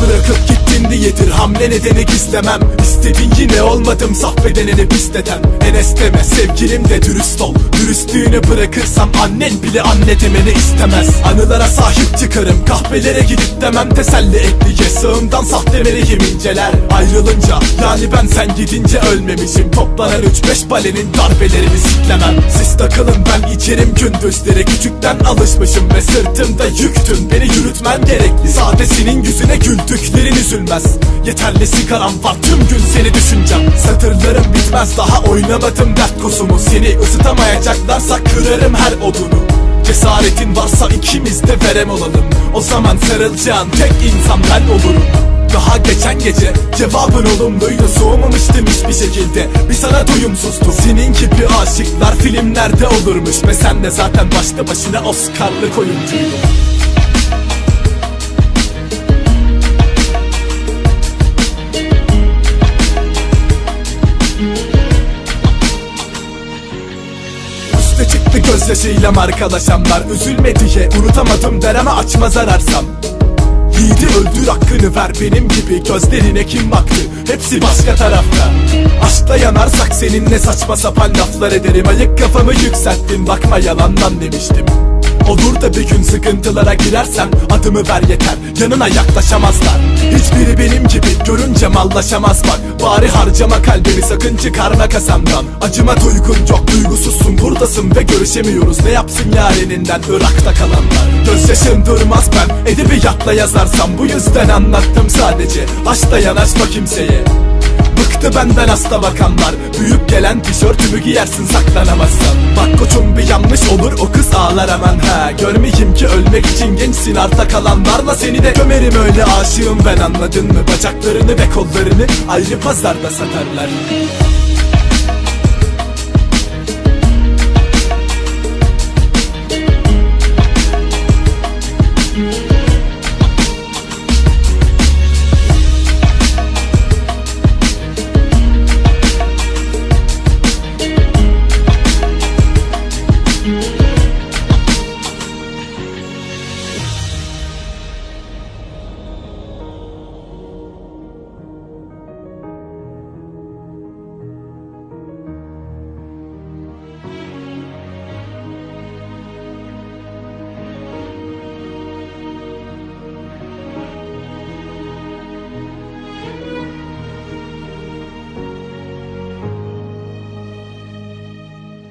Bırakıp gittin diyedir hamle nedenek istemem. İstedin yine olmadım saf bedenini pisleten Enes deme sevgilim de dürüst ol. Dürüstlüğünü bırakırsam annen bile anne demeni istemez. Anılara sahip çıkarım kahvelere gidip demem teselli ekliye Sağımdan sahte meleğim inceler. Ayrılınca yani ben sen gidince ölmemişim. Toplanan 3-5 balenin darbelerini siklemem. Siz takılın ben içerim gündüzlere Küçükten alışmışım ve sırtımda yüktün. Beni yürütmen gerekli. Sadesinin yüzüne güldüklerin üzülmez. Yeterli sigaram var tüm gün seni düşüneceğim. Satırlarım bitmez daha oynamadım dert kozumu Seni ısıtamayacaklarsa kırarım her odunu. Cesaretin varsa ikimiz de verem olalım. O zaman sarılacağın tek insan ben olurum. Daha geçen gece cevabın olumluydu. Soğumamıştım hiçbir şekilde. Bir sana doyumsuzdum Senin gibi aşıklar filmlerde olurmuş. Ve sen de zaten başta başına Oscar'lık oyuncuydun gözyaşıyla markalaşanlar Üzülme diye unutamadım der ama açma zararsam Yiğidi öldür hakkını ver benim gibi. Gözlerine kim baktı? Hepsi başka tarafta. Aşkla yanarsak seninle saçma sapan laflar ederim. Ayık kafamı yükselttin bakma yalandan demiştim Olur da bir gün sıkıntılara girersem adımı ver yeter Yanına yaklaşamazlar. Hiçbiri benim gibi görünce mallaşamaz bak. Bari harcama kalbimi sakın çıkarma kasamdan. Acıma duygun yok duygusuzsun buradasın ve görüşemiyoruz. Ne yapsın yareninden Irak'ta kalanlar? Gözyaşın durmaz ben edebiyatla yazarsam Bu yüzden anlattım sadece. Aşkla yanaşma kimseye Bıktı benden hasta bakanlar. Büyük gelen tişörtümü giyersin saklanamazsan Bak koçum bir yanlış olur o kız ağlar hemen. Ha Görmeyeyim ki ölmek için gençsin arta kalanlarla. Seni de gömerim öyle aşığım ben. Anladın mı Bacaklarını ve kollarını? Ayrı pazarda satarlar